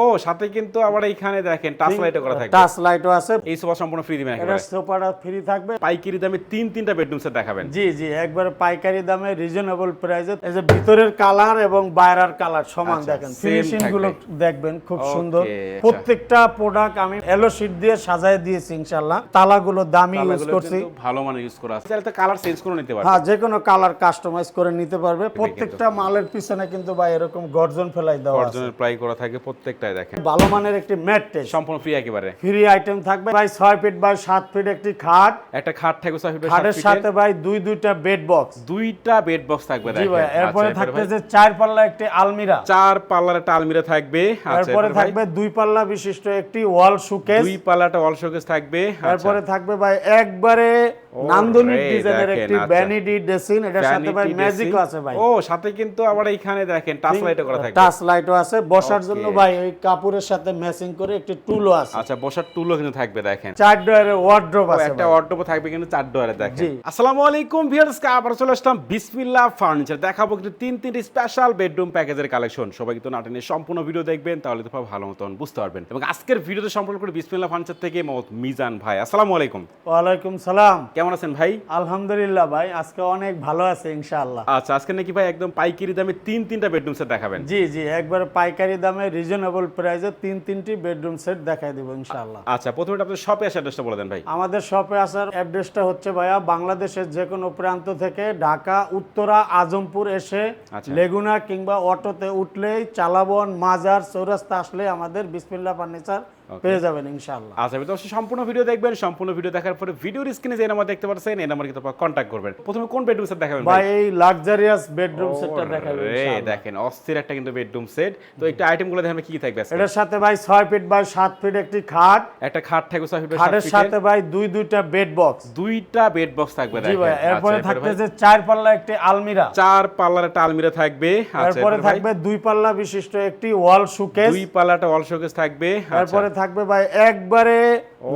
ও সাথে কিন্তু আবার এইখানে দেখেন টাচ লাইটও করা থাকবে। টাচ লাইটও আছে। এই সোফা সম্পূর্ণ ফ্রি দিবেন এটা সোফাটা ফ্রি থাকবে। পাইকারি দামে তিন তিনটা বেডরুম সেট দেখাবেন। জি জি একবারে পাইকারি দামে রিজনেবল প্রাইসে এই যে ভিতরের কালার এবং বাইরের কালার সমান আচ্ছা, দেখেন। ফিনিশিংগুলো দেখবেন খুব সুন্দর। আচ্ছা। প্রত্যেকটা প্রোডাক্ট আমি এলো শিট দিয়ে সাজায় দিয়েছি ইনশাআল্লাহ। তালাগুলো দামি ইউজ করছি। ভালো মানে ইউজ করা আছে। তো কালার চেঞ্জ করে নিতে পারবেন হ্যাঁ যে কোনো কালার কাস্টমাইজ করে নিতে পারবে। প্রত্যেকটা মালের পিছনে কিন্তু ভাই এরকম গর্জন ফেলাই দেওয়া আছে। অরিজিনাল প্রাই করা থাকে প্রত্যেকটাই দেখেন। ভালো মানের একটি ম্যাট টেস্ট। সম্পূর্ণ ফ্রি একেবারে। ফ্রি আইটেম থাকবে ভাই ছয় ফিট বাই সাত ফিট একটি খাট। একটা খাট থাকবে ছয় ফিট বাই খাটের সাথে ভাই দুই দুইটা বেড বক্স দুইটা বেড বক্স থাকবে জি ভাই এরপরে আচ্ছা, থাকবে যে চার পাল্লা একটি আলমিরা। চার পাল্লার একটা আলমিরা থাকবে। আচ্ছা এরপরে থাকবে দুই পাল্লা বিশিষ্ট একটি ওয়াল শোকেস দুই পাল্লাটা ওয়াল শোকেস থাকবে। আচ্ছা। এরপরে থাকবে ভাই একবারে নান্দনিক ডিজাইনের একটি আচ্ছা। ভ্যানিটি ড্রেসিং এটার সাথে ভাই ম্যাজিকও আছে ভাই। ও সাথে কিন্তু আবার এখানে দেখেন টাচ লাইটও করা থাকবে। টাচ লাইটও আছে। বসার জন্য. ভাই ওই কাপড়ের সাথে ম্যাচিং করে একটি টুলও আছে। আচ্ছা বসার টুলও কিন্তু থাকবে দেখেন। চার ডয়ারের ওয়ার্ড্রোব আছে একটা ভাই। থাকবে কিন্তু চার ডয়ারে দেখেন। আসসালামু আলাইকুম ভিউয়ার্স আবার চলে আসলাম বিসমিল্লাহ ফার্নিচার। দেখাবো কিন্তু তিন তিনটি স্পেশাল বেডরুম প্যাকেজের কালেকশন সবাই কিন্তু নাটনের সম্পূর্ণ ভিডিও দেখবেন তাহলে তো ভালো মতন বুঝতে পারবেন। এবং আজকের ভিডিওতে সম্পর্ক করে বিসমিল্লাহ ফার্নিচার থেকে মোহাম্মদ মিজান ভাই। আসসালামু আলাইকুম। ওয়ালাইকুম সালাম। কেমন আছেন ভাই? আলহামদুলিল্লাহ ভাই আজকে অনেক ভালো আছে ইনশাআল্লাহ। আচ্ছা আজকে নাকি ভাই একদম পাইকারি দামে তিন তিনটা বেডরুম সেট দেখাবেন? জি জি একবার পাইকারি দামে রিজনেবল প্রাইসে তিন তিনটি বেডরুম সেট দেখাই দেবো ইনশাআল্লাহ আচ্ছা প্রথমে আপনার শপে আসার অ্যাড্রেসটা বলে দেন ভাই আমাদের শপে আসার অ্যাড্রেসটা হচ্ছে ভাইয়া বাংলাদেশের যে কোনো প্রান্ত থেকে ঢাকা উত্তরা আজমপুর এসে আচ্ছা। লেগুনা কিংবা অটোতে উঠলেই চালাবন মাজার চৌরাস্তা আসলে আমাদের বিসমিল্লা ফার্নিচার পেয়ে যাবেন ইনশাআল্লাহ। আচ্ছা অবশ্যই সম্পূর্ণ ভিডিও দেখবেন সম্পূর্ণ ভিডিও দেখার পরে ভিডিওর স্ক্রিনে যে নাম্বার দেখতে পাচ্ছেন এই নাম্বার কিন্তু কন্ট্যাক্ট করবেন। প্রথমে কোন বেডরুম সেট দেখাবেন ভাই এই লাক্সারিয়াস বেডরুম সেটটা দেখাবেন ইনশাআল্লাহ। দেখেন অস্থির একটা কিন্তু বেডরুম সেট তো একটু আইটেমগুলো দেখেন কি কি থাকবে এটার সাথে ভাই ছয় ফিট বাই সাত ফিট একটি খাট। একটা খাট থাকবে ছয় ফিট বাই সাত খাটের সাথে ভাই দুই দুইটা বেড বক্স দুইটা বেড বক্স থাকবে জি ভাই আচ্ছা, এরপরে থাকবে যে চার পাল্লা একটি আলমিরা। চার পাল্লার একটা আলমিরা থাকবে। আচ্ছা এরপরে এরপরে থাকবে দুই পাল্লা বিশিষ্ট একটি ওয়াল শোকেস দুই পাল্লাটা ওয়াল শোকেস থাকবে। আচ্ছা। এরপরে থাকবে ভাই একবারে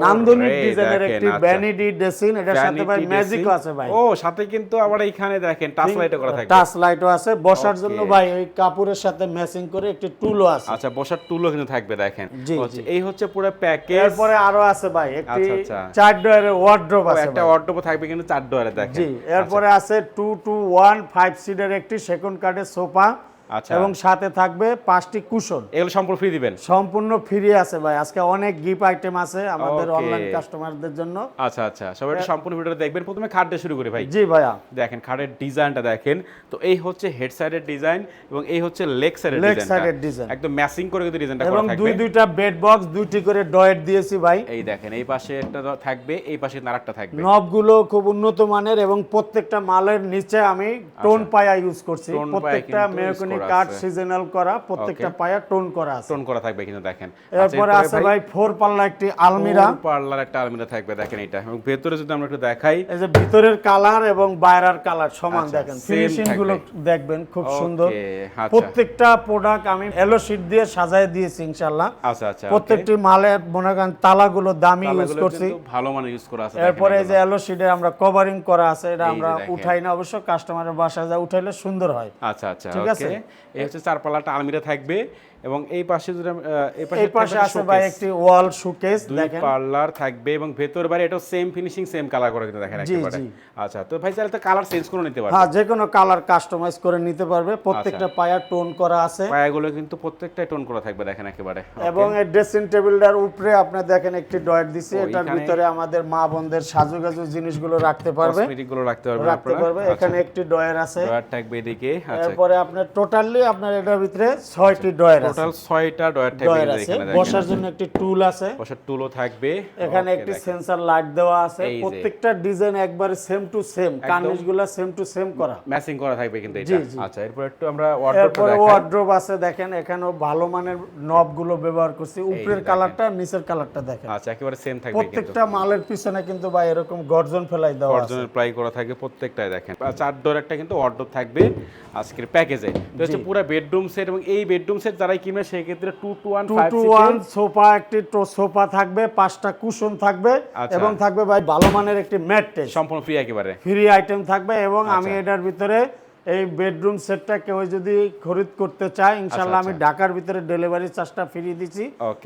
নান্দনিক ডিজাইনের একটি আচ্ছা। ভ্যানিটি ড্রেসিং এটার সাথে ভাই ম্যাজিকও আছে ভাই ও সাথে কিন্তু আবার এইখানে দেখেন টাচ লাইটও করা থাকবে টাচ লাইটও আছে বসার জন্য ভাই ওই কাপড়ের সাথে ম্যাচিং করে একটি টুলও আছে আচ্ছা বসার টুলও কিন্তু থাকবে দেখেন। এই হচ্ছে পুরো প্যাকেজ এরপরে আরও আছে ভাই একটি আচ্ছা, আচ্ছা। চার ডয়ারের ওয়ার্ড্রোব আছে একটা। অর্ডার থাকবে কিন্তু চার ডয়ারে দেখেন জি এরপরে আছে টু টু ওয়ান ফাইভ সিটের একটি সেকেন্ড কার্ডের সোফা আচ্ছা। এবং সাথে থাকবে পাঁচটি কুশন। এগুলো সম্পূর্ণ ফ্রি দিবেন? সম্পূর্ণ ফ্রি আছে ভাই। আজকে অনেক গিফট আইটেম আছে আমাদের অনলাইন কাস্টমারদের জন্য। আচ্ছা আচ্ছা। সবাই একটু সম্পূর্ণ ভিডিওটা দেখবেন। প্রথমে খাট শুরু করি ভাই। জি ভাইয়া। দেখেন খাটের ডিজাইনটা দেখেন। তো এই হচ্ছে হেড সাইডের ডিজাইন এবং এই হচ্ছে লেগ সাইডের ডিজাইন side এর design। একদম ম্যাচিং করে কিন্তু ডিজাইনটা করা থাকবে। এবং দুই দুইটা বেড বক্স দুইটি করে ডয়েট দিয়েছি ভাই। এই দেখেন এই পাশে একটা থাকবে এই পাশে আরেকটা থাকবে। নবগুলো খুব উন্নত মানের এবং প্রত্যেকটা মালের নিচে আমি টোন পায়া ইউজ করছি। প্রত্যেকটা কিন্তু আছে। সিজনাল করা প্রত্যেকটা পায়া টোন করা আছে। টোন করা থাকবে কিন্তু দেখেন। এরপরে আছে ভাই ফোর পাল্লা একটি আলমিরা। পার্লার একটা আলমিরা থাকবে দেখেন এটা। এবং ভেতরে যদি আমরা একটু দেখাই এই যে ভিতরের কালার এবং বাইরের কালার সমান আচ্ছা, দেখেন। ফিনিশিংগুলো দেখবেন খুব সুন্দর। আচ্ছা। প্রত্যেকটা প্রোডাক্ট আমি এলো শিট দিয়ে সাজায় দিয়েছি ইনশাআল্লাহ। আচ্ছা আচ্ছা প্রত্যেকটি মালের মনে করেন তালাগুলো দামি ইউজ করছি। ভালো মানে ইউজ করা আছে এরপরে এই যে এলো শিটে আমরা কভারিং করা আছে এটা আমরা উঠাই না অবশ্য কাস্টমারের বাসায় যা উঠাইলে সুন্দর হয়। আচ্ছা আচ্ছা ঠিক আছে? এই হচ্ছে আলমিরা থাকবে এবং এই পাশে যদি এই পাশে পাশে আছে ভাই একটি ওয়াল শোকেস দুই পার্লার থাকবে এবং ভেতর বাইরে এটাও সেম ফিনিশিং সেম কালার করে দেখেন একেবারে। আচ্ছা তো ভাই চাইলে তো কালার চেঞ্জ করে নিতে পারবে। হ্যাঁ যে কোনো কালার কাস্টমাইজ করে নিতে পারবে। প্রত্যেকটা আচ্ছা। পায়া টোন করা আছে। পায়াগুলো কিন্তু প্রত্যেকটাই টোন করা থাকবে দেখেন একেবারে। এবং এই ড্রেসিং টেবিলটার উপরে আপনি দেখেন একটি ডয়েট দিছি। এটার ভিতরে আমাদের মা বোনদের সাজুগাজু জিনিসগুলো রাখতে পারবে। কসমেটিকগুলো রাখতে পারবেন রাখতে পারবে। এখানে একটি ডয়ের আছে। ডয়ার থাকবে এদিকে। আচ্ছা। এরপরে আপনার টোটালি আপনার এটার ভিতরে ছয়টি ডয়ের আছে। টোটাল ছয়টা ডয়ার থাকবে আছে। বসার জন্য একটি টুল আছে। বসার টুলও থাকবে। এখানে একটি সেন্সর লাইট দেওয়া আছে। প্রত্যেকটা ডিজাইন একবারে সেম টু সেম কার্নিশগুলো সেম টু সেম করা। ম্যাচিং করা থাকবে কিন্তু এটা। আচ্ছা এরপর একটু আমরা ওয়ার্ডরোবটা দেখাই। ওয়ার্ড্রোব আছে দেখেন। এখানেও ভালো মানের নবগুলো ব্যবহার করছি। উপরের কালারটা নিচের কালারটা দেখেন। আচ্ছা একেবারে সেম থাকবে প্রত্যেকটা মালের পিছনে কিন্তু ভাই এরকম গর্জন ফেলাই দেওয়া আছে। অরিজিনাল প্রাই করা থাকে প্রত্যেকটাই দেখেন। চার ডোর একটা কিন্তু ওয়ার্ডরোব থাকবে আজকের প্যাকেজে হচ্ছে পুরো বেডরুম সেট এবং এই বেডরুম সেট যারাই কিনবে সেই ক্ষেত্রে two two one two two one sofa একটি সোফা থাকবে পাঁচটা কুশন থাকবে আচ্ছা। এবং থাকবে ভাই ভালো মানের একটি ম্যাট সম্পূর্ণ ফ্রি একেবারে ফ্রি আইটেম থাকবে এবং আমি আচ্ছা। এটার ভিতরে এই বেডরুম সেটটা কেউ যদি খরিদ করতে চায় ইনশাল্লাহ আমি আচ্ছা। ঢাকার ভিতরে ডেলিভারি চার্জটা ফ্রি দিচ্ছি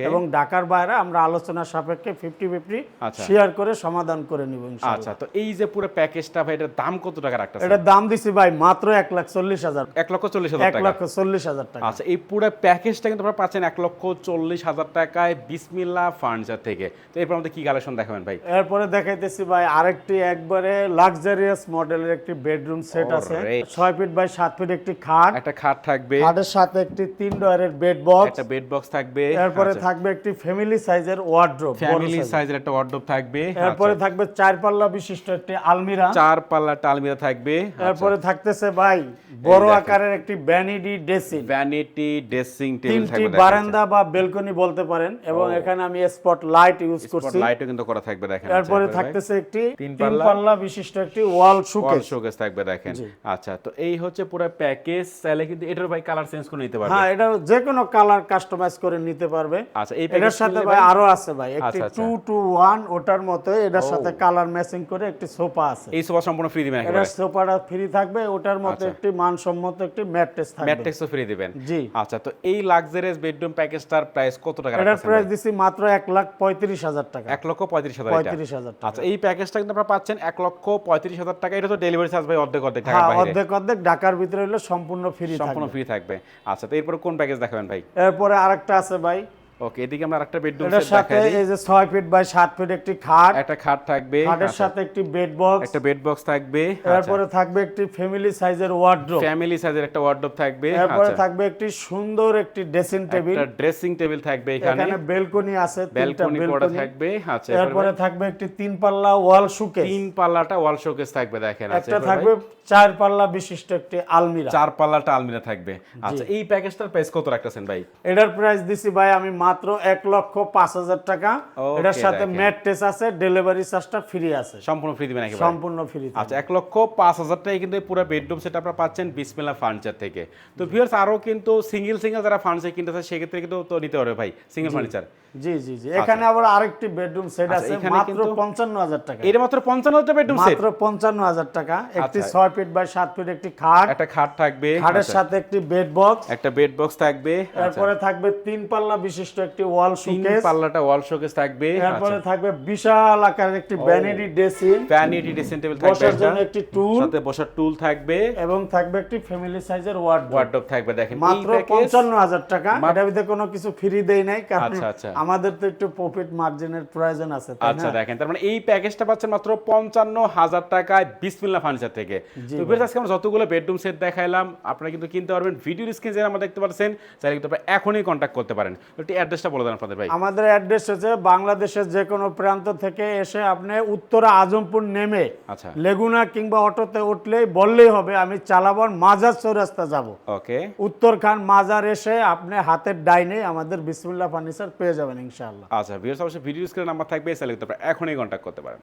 এবং ঢাকার বাইরে আমরা আলোচনা সাপেক্ষে ফিফটি ফিফটি আচ্ছা। শেয়ার করে সমাধান করে নিব আচ্ছা তো এই যে পুরো প্যাকেজটা ভাই এটার দাম কত টাকা রাখতেছে এটার দাম দিছি ভাই মাত্র এক লাখ চল্লিশ হাজার। এক লক্ষ চল্লিশ হাজার এক লক্ষ চল্লিশ হাজার টাকা। আচ্ছা এই পুরো প্যাকেজটা কিন্তু আপনারা পাচ্ছেন এক লক্ষ চল্লিশ হাজার টাকায় বিসমিল্লা ফার্নিচার থেকে। তো এরপর আমাদের কি কালেকশন দেখাবেন ভাই? এরপরে দেখাইতেছি ভাই আরেকটি একবারে লাক্সারিয়াস মডেলের একটি বেডরুম সেট আছে. ছয় ফিট বাই সাত ফিট একটি খাট। একটা খাট থাকবে। খাটের সাথে একটি তিন ডয়ারের বেড বক্স একটা বেড বক্স থাকবে। এরপরে থাকবে একটি ফ্যামিলি সাইজের ওয়ার্ড্রোব ফ্যামিলি সাইজের একটা ওয়ার্ডরোব থাকবে। এরপরে থাকবে চার পাল্লা বিশিষ্ট একটি আলমিরা। আচ্ছা, চার পাল্লা টালমিরা থাকবে এরপরে থাকতেছে ভাই বড় আকারের একটি vanity dressing vanity dressing table তিনটি থাকবে বারান্দা বা বেলকনি বলতে পারেন এবং এখানে আমি স্পট লাইট ইউজ করছি। লাইটও কিন্তু করা থাকবে দেখেন। এরপরে আচ্ছা, থাকতেছে একটি তিন পাল্লা। বিশিষ্ট একটি ওয়াল ওয়াল শোকেস শোকেস থাকবে দেখেন। আচ্ছা তো এই হচ্ছে পুরো প্যাকেজ চাইলে কিন্তু এটার ভাই কালার চেঞ্জ করে নিতে পারবে। হ্যাঁ এটা যে কোনো কালার কাস্টমাইজ করে নিতে পারবে। আচ্ছা এই এটার প্যাকেজ সাথে ভাই আরও আছে ভাই একটি আচ্ছা, আচ্ছা। টু টু ওয়ান ওটার মতো এটার সাথে কালার ম্যাচিং করে একটি সোফা আছে। এই সোফা সম্পূর্ণ ফ্রি দিবেন একেবারে। সোফাটা ফ্রি থাকবে ওটার মতো আচ্ছা। একটি মানসম্মত একটি ম্যাট্রেস থাকবে। ম্যাট্রিক্সও ফ্রি দিবেন। জি। আচ্ছা তো এই লাক্সারিয়াস বেডরুম প্যাকেজটার প্রাইস কত টাকা এটার প্রাইস? দিছি মাত্র এক লাখ পঁয়ত্রিশ হাজার টাকা। এক লক্ষ পঁয়ত্রিশ হাজার এটা। পঁয়ত্রিশ হাজার টাকা। আচ্ছা এই প্যাকেজটা কিন্তু আপনারা পাচ্ছেন এক লক্ষ পঁয়ত্রিশ হাজার টাকা। এটা তো ডেলিভারি চার্জ ভাই অর্ধেক অর্ধেক হ্যাঁ বাইরে। অর্ধেক অর্ধেক ঢাকার ভিতরে হলে সম্পূর্ণ ফ্রি সম্পূর্ণ ফ্রি থাকবে। আচ্ছা তো এরপরে কোন প্যাকেজ দেখাবেন ভাই? এরপরে আরেকটা আছে ভাই ওকে এদিকে আমরা আরেকটা বেডরুম সেট সাথে এই যে ছয় ফিট বাই সাত ফিট একটি খাট। একটা খাট থাকবে। খাটের আচ্ছা, সাথে একটি বেড বক্স একটা বেড বক্স থাকবে। এরপরে থাকবে একটি ফ্যামিলি সাইজের ওয়ার্ড্রোব ফ্যামিলি সাইজের একটা ওয়ার্ডরোব থাকবে। এরপরে আচ্ছা। থাকবে একটি সুন্দর একটি ড্রেসিং টেবিল একটা ড্রেসিং টেবিল থাকবে এখানে। এখানে বেলকনি আছে তিনটা ব্যালকনি করা বেলকনি থাকবে। আচ্ছা এরপরে থাকবে একটি তিন পাল্লা ওয়াল শোকেস তিন পাল্লাটা ওয়াল শোকেস থাকবে দেখেন। আচ্ছা একটা থাকবে চার পাল্লা বিশিষ্ট একটি আলমিরা। চার পাল্লাটা আলমিরা থাকবে। আচ্ছা এই প্যাকেজটার প্রাইস কত রাখতেছেন ভাই? এটার প্রাইস দিছি ভাই আমি মাত্র এক লক্ষ পাঁচ হাজার টাকা। এটার সাথে দেখেন। ম্যাট্রেস আছে ডেলিভারি চার্জটা ফ্রি আছে। সম্পূর্ণ ফ্রি দিবেন সম্পূর্ণ ফ্রি আচ্ছা এক লক্ষ পাঁচ হাজার টাকা কিন্তু পুরো বেডরুম সেট আপনারা পাচ্ছেন বিসমিল্লা ফার্নিচার থেকে। তো ভিউয়ার্স আরও কিন্তু সিঙ্গেল সিঙ্গেল যারা ফার্নিচার কিনতে চায় সেক্ষেত্রে কিন্তু তো নিতে পারবে ভাই সিঙ্গেল ফার্নিচার জি জি জি। এখানে আবার আরেকটি বেডরুম সেট আচ্ছা, আছে মাত্র কিন্তু- পঞ্চান্ন হাজার টাকা। এটা মাত্র পঞ্চান্ন হাজার বেডরুম সেট মাত্র পঞ্চান্ন হাজার টাকা। একটি আচ্ছা। ছয় ফিট বাই সাত ফিট একটি খাট। একটা খাট থাকবে। খাটের আচ্ছা, সাথে একটি বেড বক্স একটা বেড বক্স থাকবে। তারপরে থাকবে তিন পাল্লা বিশিষ্ট একটি ওয়াল শোকেস। পাল্লাটা ওয়াল শোকেস থাকবে। এরপরে থাকবে বিশাল আকারের একটি vanity dressing vanity dressing table থাকবে বসার জন্য একটি টুল সাথে বসার টুল থাকবে। এবং থাকবে একটি ফ্যামিলি সাইজের ওয়ার্ড ওয়ার্ডরোব থাকবে দেখেন। মাত্র প্যাকেজ পঞ্চান্ন হাজার টাকা এটার ভিতরে কোনো কিছু ফ্রি দেই নাই কারণ আচ্ছা, আচ্ছা। আমাদের তো একটু প্রফিট মার্জিনের প্রয়োজন আছে তাই আচ্ছা দেখেন। তার মানে এই প্যাকেজটা পাচ্ছেন মাত্র পঞ্চান্ন হাজার টাকায় বিসমিল্লা ফার্নিচার থেকে। তো বেশ আজকে আমরা যতগুলো বেডরুম সেট দেখাইলাম আপনারা কিন্তু কিনতে পারবেন। ভিডিও স্ক্রিন যে আমরা দেখতে পাচ্ছেন চাইলে কিন্তু আপনারা এখনই কন্ট্যাক্ট করতে পারেন। একটি অ্যাড্রেসটা বলে দেন আপনাদের ভাই। আমাদের অ্যাড্রেস হচ্ছে বাংলাদেশের যে কোনো প্রান্ত থেকে এসে আপনি উত্তরা আজমপুর নেমে আচ্ছা। লেগুনা কিংবা অটোতে উঠলেই বললেই হবে আমি চালাবন মাজার চৌরাস্তা যাব। ওকে। উত্তরখান মাজার এসে আপনি হাতের ডাইনে আমাদের বিসমুল্লাহ ফার্নিচার পেয়ে যাবেন ইনশাআল্লাহ। আচ্ছা ভিউয়ার্স অবশ্যই ভিডিও স্ক্রিনে নাম্বার থাকবে কিন্তু আপনারা এখনই কন্ট্যাক্ট করতে পারেন।